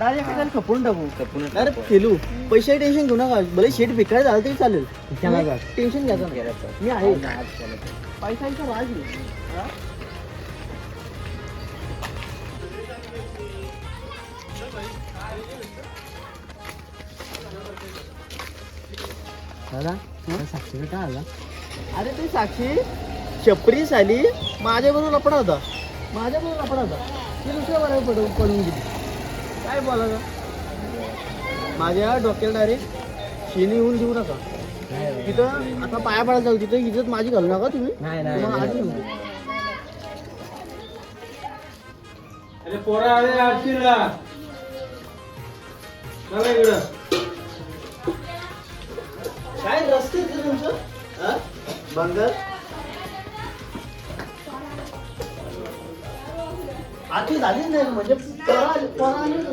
Direct एखाद्याला खपवून टाकू. खपवून अरे. केलू पैसे टेन्शन घेऊ नका. भले शेट विकायला झालं तरी चालेल. त्याला. टेन्शन घ्यायचं नाही. मी आहे. पैशांचा राज? दादा साक्षी काय आला? अरे ते साक्षी शपरी साली माझ्या बरोबर लपडा होता. माझ्या बरोबर लपडा होता. ती दुसऱ्या बरोबर पडून पडून गेली. काय बोलायचं? माझ्या डोक्याला डायरेक्ट शिनी येऊन देऊ नका. तिथं आता पाया पडायला जाऊ तिथं इज्जत माझी घालू नका तुम्ही. तुम्हाला. अरे पोरा इकडं. काय रस्ते आहेत रे तुमचं? हा? झालीच नाही? म्हणजे पोरं आली पोरं आली होती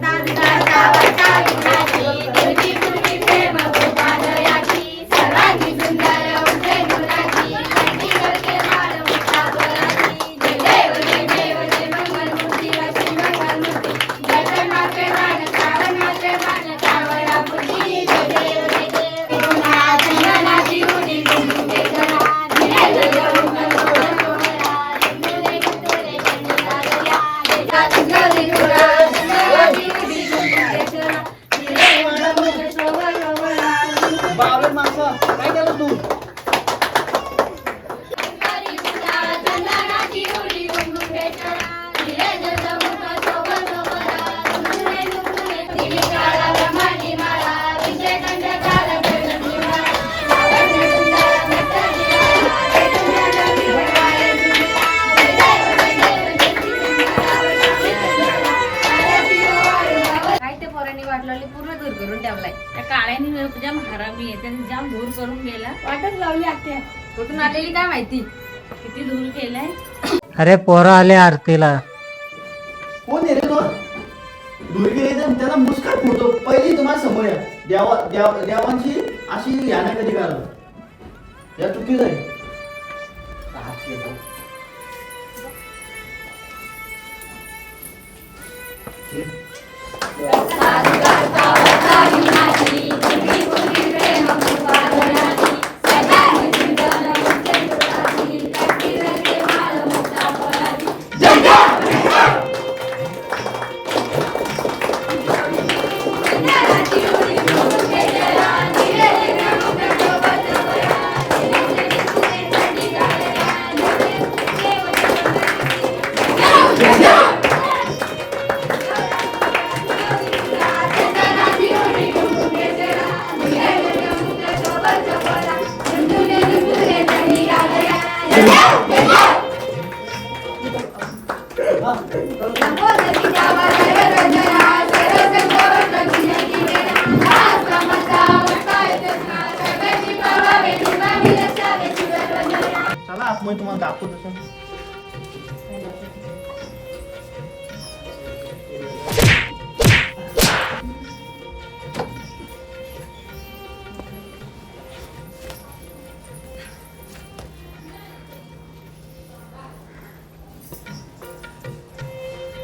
का आरती काळ्याने जाम हरामी आहे. त्याने जाम दूर करून गेला वाटच लावली आत्या. कुठून आलेली काय माहिती? किती दूर केलंय? अरे पोरं आले आरतीला. कोण आहे रे तो? दुर्गे त्याला मुस्काट फोडतो पहिली तुम्हाला समोर या. देवा देव देवांची अशी याना कधी करावं या चुकीच आहे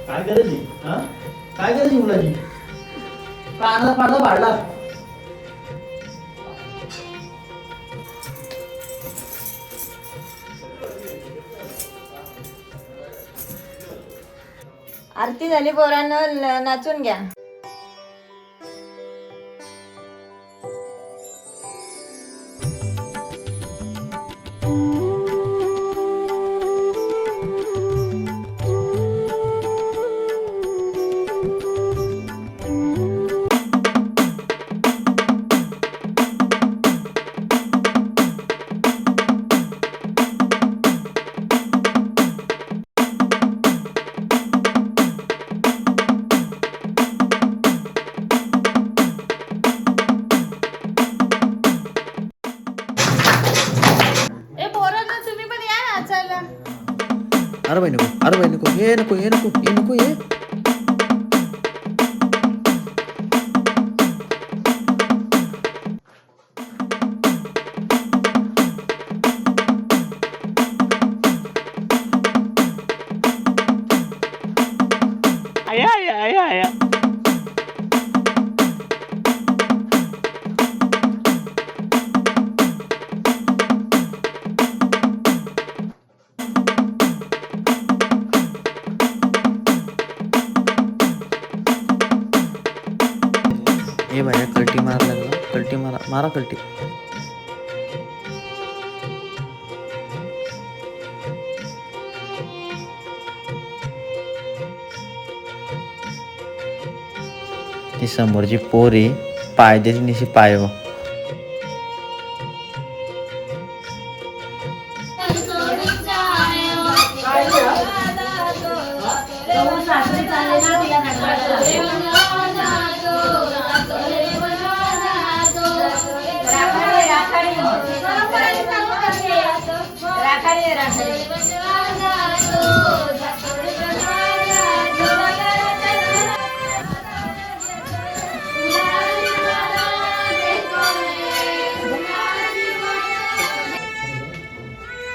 काय करायची हा? काय करायची मुलाची? कानाला पाडला पाडला. आरती झाली पोरांना नाचून घ्या. अरे बाई नको अरे बाई नको हे नको हे नको हे मारा मारा कल्टी ती समोरची पोरी पाय निशी पाय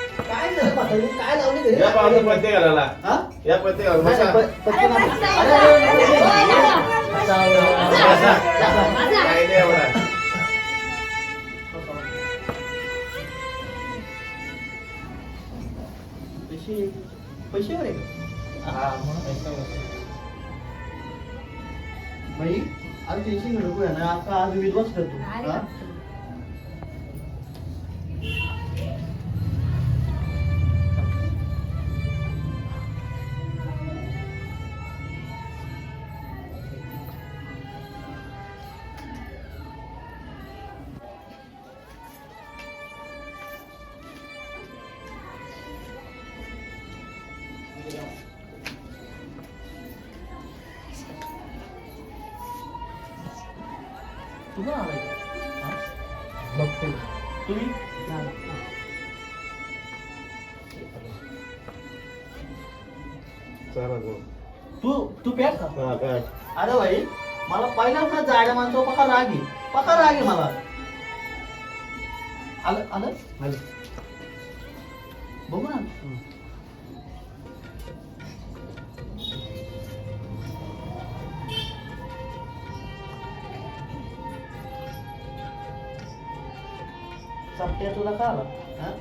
काय लावली? या पाहतो पत्ते घालायला हा? या पत्ते बाई आज टेन्शन घेऊ नको ना आता आज विश्वास करतो हा? तुझं का? हा? तुम्ही. तू तू पॅक का? अरे भाई मला पहिल्यांदा जाड्या माणसं पका राग पका राग मला आलं आलं आलं चपट्या तुला का आला? हा?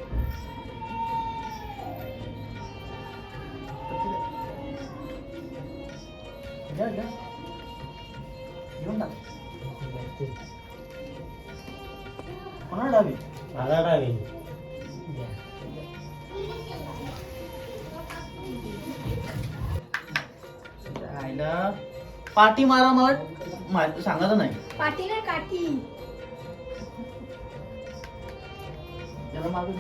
जा, जा. घेऊन टाक कोणाला डावी? मला डावी. राहिला. पाठी मारा मला सांगायचं नाही. पाठी नाही काठी. त्याला मागे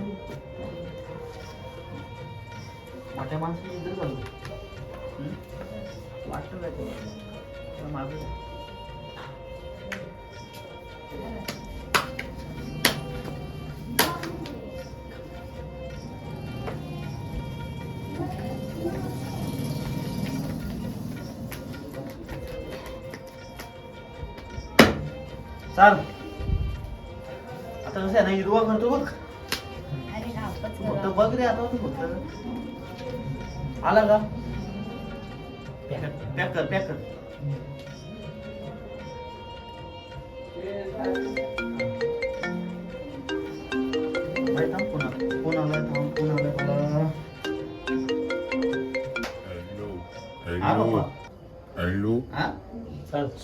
मोठ्या माणसाची इज्जत घालतो हं? काय त्याला मागे चाल. आता कसं आहे ना हिरवा करतो बघ. फक्त बघ रे आता तू फक्त. आला का? पॅक कर पॅक कर बाई, थांब, फोन आला. फोन आलाय थांब फोन आलाय मला हॅलो हॅलो. पप्पा हॅलो.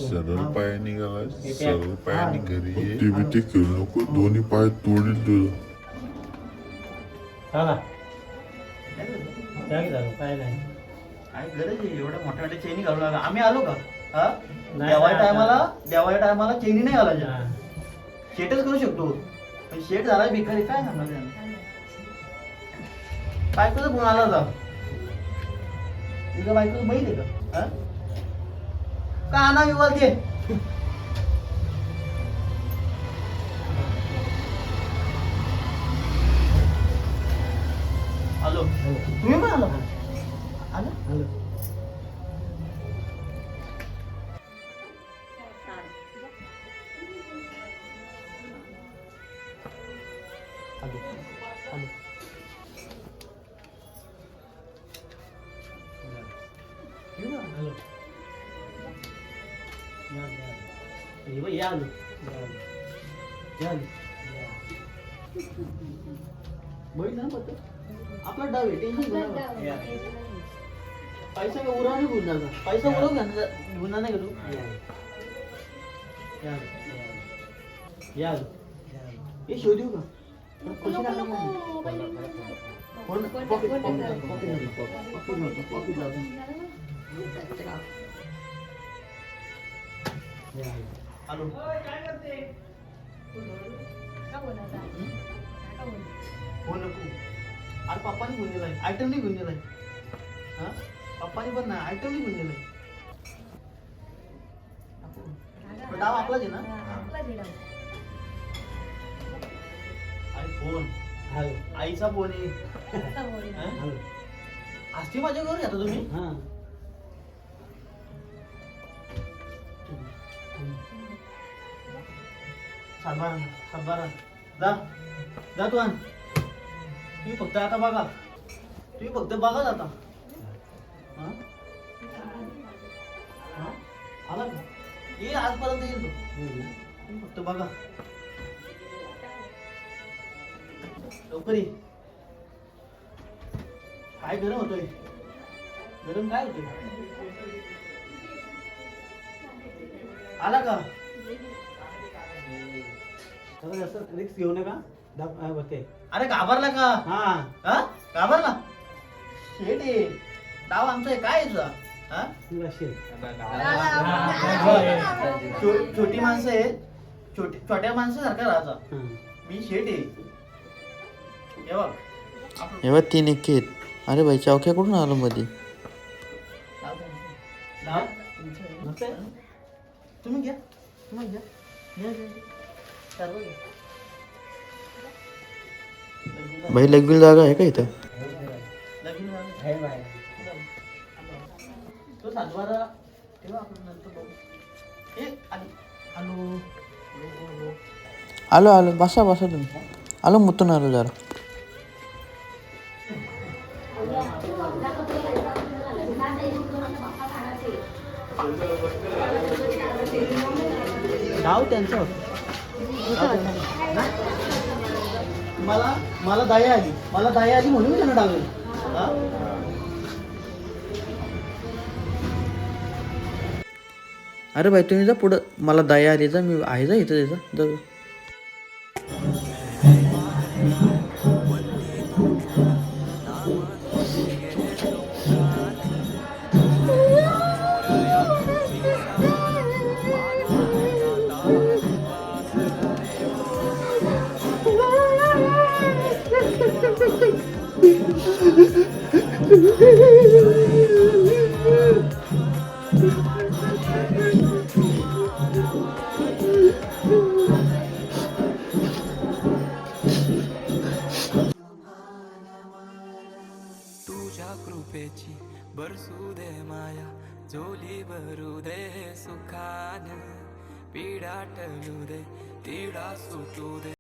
सरळ पाय निघाला सरळ पायाने घरी नको दोन्ही पाय तोडील तुझं काय गरज आहे एवढ्या मोठ्या मोठ्या चेनी घालू लागला आम्ही आलो का? हा? देवाच्या टायमाला देवाच्या टायमाला चेनी नाही घालायच्या शेटच करू शकतो. पण शेट झाला भिकारी काय सांगणार त्यानं? बायकोचा फोन आला होता. तुझ्या बायकोचं बैल आहे का? हा? का आणा विवाद ते? हॅलो तुम्ही पण आलो का आलं आलो आलो येऊ ना, आलो ये बघ, या आलो या आलो बघितलं ना? आपला डाव आहे टेन्शन घेऊ नका. पैसा का उराव नाही गुन्हा का पैसा घ्या गुन्हा नाही का तू? या. या. हे शोध देऊ का? पैसे टाका ना. फोन- पॉकेट- पॉकेट- पॉकेट नव्हतं, पॉकेट. नव्हतं, पॉकेट लावतो. या, या. आलो हो नको. अरे पप्पानी घेऊन गेलाय आयटम नाही घेऊन गेलाय हा? पप्पानी पण नाही आयटम नाही घेऊन गेलाय तो डाव आपलाच आहे ना? आणि फोन. आईचा फोन आहे. हा? असते माझ्या घरी आता तुम्ही? सातबारा सातबारा. जा. जा तू आण. तुम्ही फक्त आता बघा. तुम्ही फक्त बघा आता. हा? आला का? ये आजपर्यंत येईल तो. तुम्ही फक्त बघा. लवकर ये. काय गरम होतोय? गरम काय होतोय? आला का? रिक्स घेऊ नका. दाब- बघते अरे घाबरला का? हा. हा? घाबरला? शेट आहे. डाव आमचा आहे काय आहे तुझा? हा? तुला छो- छोटी माणसं आहेत. छोटी छोट्या माणसासारखा राहायचा हा. मी शेट आहे. हे बघ. आपण- हे बघ तीन एक आहेत. अरे भाई चौक्या कुठून आलो मध्ये डाव तुमचा. डाव तुमचा आहे. तुमचा आहे? तुम्ही घ्या. तुम्ही घ्या घ्या, घ्या, घ्या. सर्व घ्या. भाई लगील जागा आहे का इथं? आलो आलो बसा बसा तुम्ही. आलो मुतून आलो जरा. डाव मला मला दया आली. मला दया आली म्हणून मी त्यांना डावले. हा? अरे भाई तुम्ही जा पुढं. मला दया आली जा मी आहे जा इथं त्याचा जा. तुझ्या कृपेची बरसू दे माया झोली भरू दे सुखान. पीडा टळू दे तिडा सुटू दे.